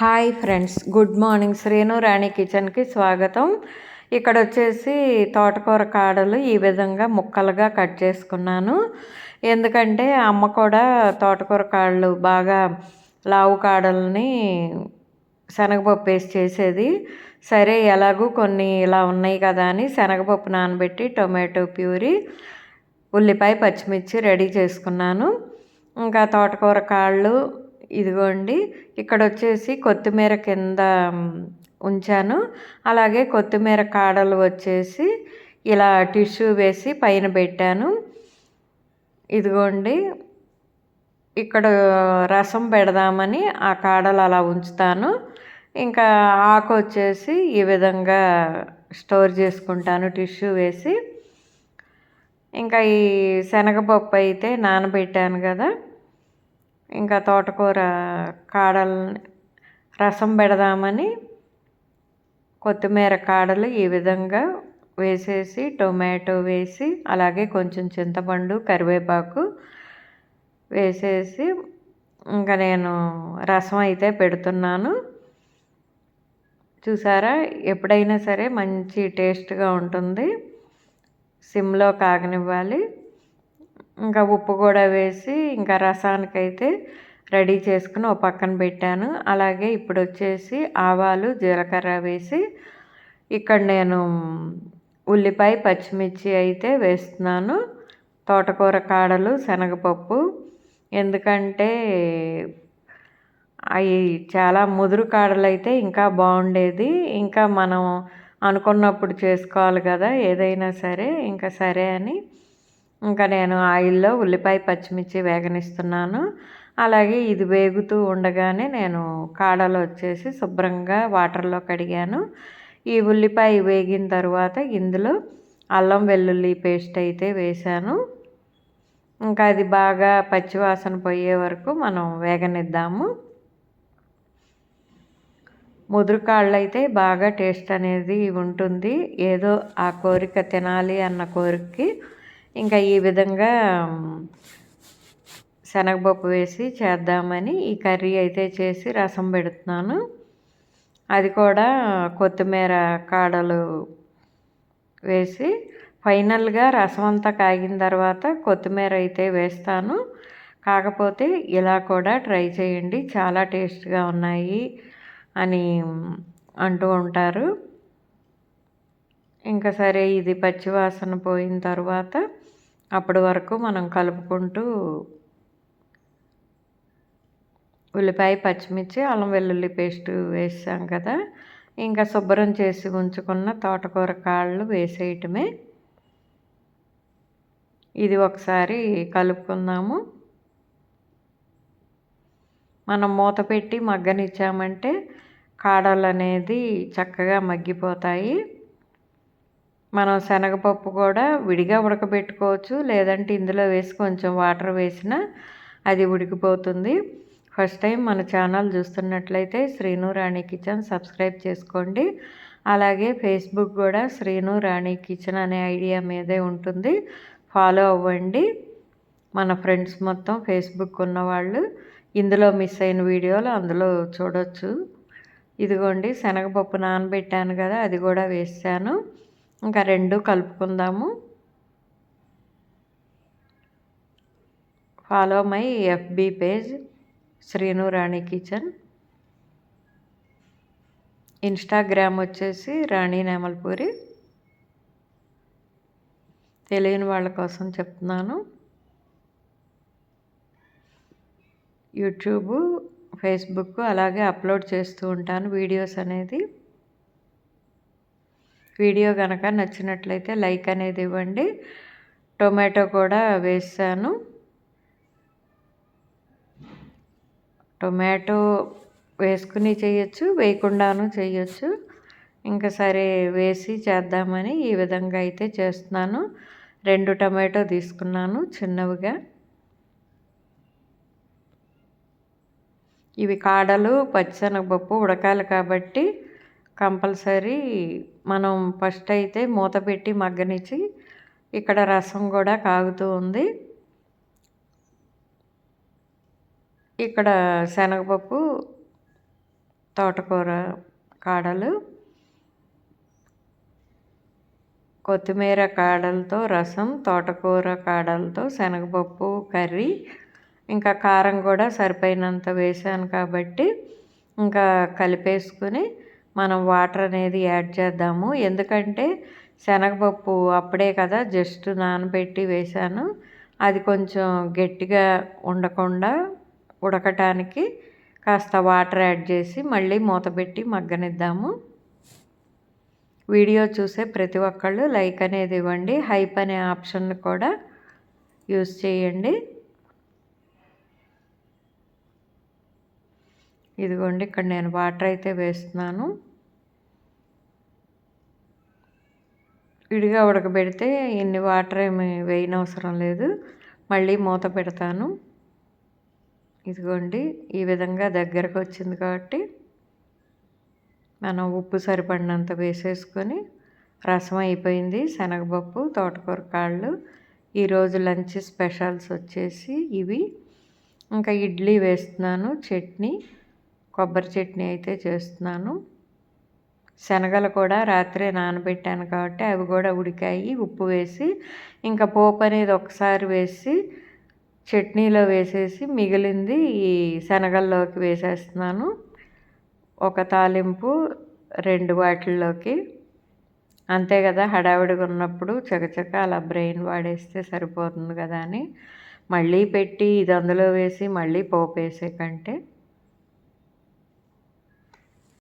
Hi friends good morning. Srinu Rani కిచెన్కి స్వాగతం. ఇక్కడ వచ్చేసి తోటకూర కాడలు ఈ విధంగా ముక్కలుగా కట్ చేసుకున్నాను. ఎందుకంటే అమ్మ కూడా తోటకూర కాడలు బాగా లావు కాడల్ని శనగపప్పు వేసి చేసేది. సరే ఎలాగూ కొన్ని ఇలా ఉన్నాయి కదా అని శనగపప్పు నానబెట్టి టొమాటో ప్యూరీ ఉల్లిపాయ పచ్చిమిర్చి రెడీ చేసుకున్నాను. ఇంకా తోటకూర కాళ్ళు ఇదిగోండి ఇక్కడ వచ్చేసి కొత్తిమీర కింద ఉంచాను. అలాగే కొత్తిమీర కాడలు వచ్చేసి ఇలా టిష్యూ వేసి పైన పెట్టాను. ఇదిగోండి ఇక్కడ రసం పెడదామని ఆ కాడలు అలా ఉంచుతాను. ఇంకా ఆకు వచ్చేసి ఈ విధంగా స్టోర్ చేసుకుంటాను టిష్యూ వేసి. ఇంకా ఈ శనగపప్పు అయితే నానబెట్టాను కదా. ఇంకా తోటకూర కాడల్ని రసం పెడదామని కొత్తిమీర కాడలు ఈ విధంగా వేసేసి టొమాటో వేసి అలాగే కొంచెం చింతపండు కరివేపాకు వేసేసి ఇంకా నేను రసం అయితే పెడుతున్నాను. చూసారా? ఎప్పుడైనా సరే మంచి టేస్ట్గా ఉంటుంది. సిమ్లో కాగనివ్వాలి. ఇంకా ఉప్పు కూడా వేసి ఇంకా రసానికైతే రెడీ చేసుకుని ఒక పక్కన పెట్టాను. అలాగే ఇప్పుడు వచ్చేసి ఆవాలు జీలకర్ర వేసి ఇక్కడ నేను ఉల్లిపాయ పచ్చిమిర్చి అయితే వేస్తున్నాను. తోటకూర కాడలు శనగపప్పు. ఎందుకంటే అవి చాలా ముదురు కాడలు అయితే ఇంకా బాగుండేది. ఇంకా మనం అనుకున్నప్పుడు చేసుకోవాలి కదా ఏదైనా సరే. ఇంకా సరే అని ఇంకా నేను ఆయిల్లో ఉల్లిపాయ పచ్చిమిర్చి వేగనిస్తున్నాను. అలాగే ఇది వేగుతూ ఉండగానే నేను కాడలు వచ్చేసి శుభ్రంగా వాటర్లో కడిగాను. ఈ ఉల్లిపాయ వేగిన తర్వాత ఇందులో అల్లం వెల్లుల్లి పేస్ట్ అయితే వేశాను. ఇంకా అది బాగా పచ్చివాసన పోయే వరకు మనం వేగనిద్దాము. ముదురు కాళ్ళు అయితే బాగా టేస్ట్ అనేది ఉంటుంది. ఏదో ఆ కోరిక తినాలి అన్న కోరికకి ఇంకా ఈ విధంగా శనగపప్పు వేసి చేద్దామని ఈ కర్రీ అయితే చేసి రసం పెడుతున్నాను. అది కూడా కొత్తిమీర కాడలు వేసి ఫైనల్గా రసం అంతా కాగిన తర్వాత కొత్తిమీర అయితే వేస్తాను. కాకపోతే ఇలా కూడా ట్రై చేయండి చాలా టేస్ట్గా ఉన్నాయి అని అంటూ ఉంటారు. ఇంకా సరే ఇది పచ్చివాసన పోయిన తర్వాత అప్పటి వరకు మనం కలుపుకుంటూ ఉల్లిపాయ పచ్చిమిర్చి అల్లం వెల్లుల్లి పేస్ట్ వేసాం కదా. ఇంకా శుభ్రం చేసి ఉంచుకున్న తోటకూర కాళ్ళు వేసేయటమే. ఇది ఒకసారి కలుపుకుందాము. మనం మూత పెట్టి మగ్గనిచ్చామంటే కాడలు అనేది చక్కగా మగ్గిపోతాయి. మనం శనగపప్పు కూడా విడిగా ఉడకబెట్టుకోవచ్చు. లేదంటే ఇందులో వేసి కొంచెం వాటర్ వేసినా అది ఉడికిపోతుంది. ఫస్ట్ టైం మన ఛానల్ చూస్తున్నట్లయితే శ్రీను రాణి కిచెన్ సబ్స్క్రైబ్ చేసుకోండి. అలాగే ఫేస్బుక్ కూడా శ్రీను రాణి కిచెన్ అనే ఐడియా మీదే ఉంటుంది. ఫాలో అవ్వండి. మన ఫ్రెండ్స్ మొత్తం ఫేస్బుక్ ఉన్నవాళ్ళు ఇందులో మిస్ అయిన వీడియోలు అందులో చూడొచ్చు. ఇదిగోండి శనగపప్పు నానబెట్టాను కదా అది కూడా వేసాను. ఇంకా రెండు కలుపుకుందాము. Follow my FB page Srinu Rani kitchen Instagram వచ్చేసి రాణి నేమల్పూరి తెలియని వాళ్ళ కోసం చెప్తున్నాను. యూట్యూబ్ ఫేస్బుక్ అలాగే అప్లోడ్ చేస్తూ ఉంటాను వీడియోస్ అనేది. వీడియో కనుక నచ్చినట్లయితే లైక్ అనేది ఇవ్వండి. టొమాటో కూడా వేసాను. టొమాటో వేసుకుని చేయొచ్చు వేయకుండాను చేయొచ్చు. ఇంకా సరే వేసి చేద్దామని ఈ విధంగా అయితే చేస్తున్నాను. రెండు టమాటో తీసుకున్నాను చిన్నవిగా. ఇవి కాడలు పచ్చిశనగపప్పు ఉడకాలి కాబట్టి కంపల్సరీ మనం ఫస్ట్ అయితే మూత పెట్టి మగ్గనిచ్చి ఇక్కడ రసం కూడా కాగుతూ ఉంది. ఇక్కడ శనగపప్పు తోటకూర కాడలు కొత్తిమీర కాడలతో రసం తోటకూర కాడలతో శనగపప్పు కర్రీ ఇంకా కారం కూడా సరిపోయినంత వేసాను కాబట్టి ఇంకా కలిపేసుకుని మనం వాటర్ అనేది యాడ్ చేద్దాము. ఎందుకంటే శనగపప్పు అప్పుడే కదా జస్ట్ నానబెట్టి వేసాను అది కొంచెం గట్టిగా ఉండకుండా ఉడకటానికి కాస్త వాటర్ యాడ్ చేసి మళ్ళీ మూత పెట్టి మగ్గనిద్దాము. వీడియో చూసే ప్రతి ఒక్కళ్ళు లైక్ అనేది ఇవ్వండి. హైప్ అనే ఆప్షన్ కూడా యూస్ చేయండి. ఇదిగోండి ఇక్కడ నేను వాటర్ అయితే వేస్తున్నాను. విడిగా ఉడకబెడితే ఇన్ని వాటర్ ఏమి వేయనవసరం లేదు. మళ్ళీ మూత పెడతాను. ఇదిగోండి ఈ విధంగా దగ్గరకు వచ్చింది కాబట్టి మనం ఉప్పు సరిపడినంత వేసేసుకొని రసం అయిపోయింది. శనగపప్పు తోటకూర కాళ్ళు ఈరోజు లంచ్ స్పెషల్స్ వచ్చేసి ఇవి. ఇంకా ఇడ్లీ వేస్తున్నాను చట్నీ. కొబ్బరి చట్నీ అయితే చేస్తున్నాను. శనగలు కూడా రాత్రే నానబెట్టాను కాబట్టి అవి కూడా ఉడికాయి. ఉప్పు వేసి ఇంకా పోపు అనేది ఒకసారి వేసి చట్నీలో వేసేసి మిగిలింది ఈ శనగల్లోకి వేసేస్తున్నాను. ఒక తాలింపు రెండు వాటిల్లోకి. అంతే కదా హడావిడిగా ఉన్నప్పుడు చకచక అలా బ్రెయిన్ వాడేస్తే సరిపోతుంది కదా అని. మళ్ళీ పెట్టి ఇది అందులో వేసి మళ్ళీ పోపు వేసే కంటే.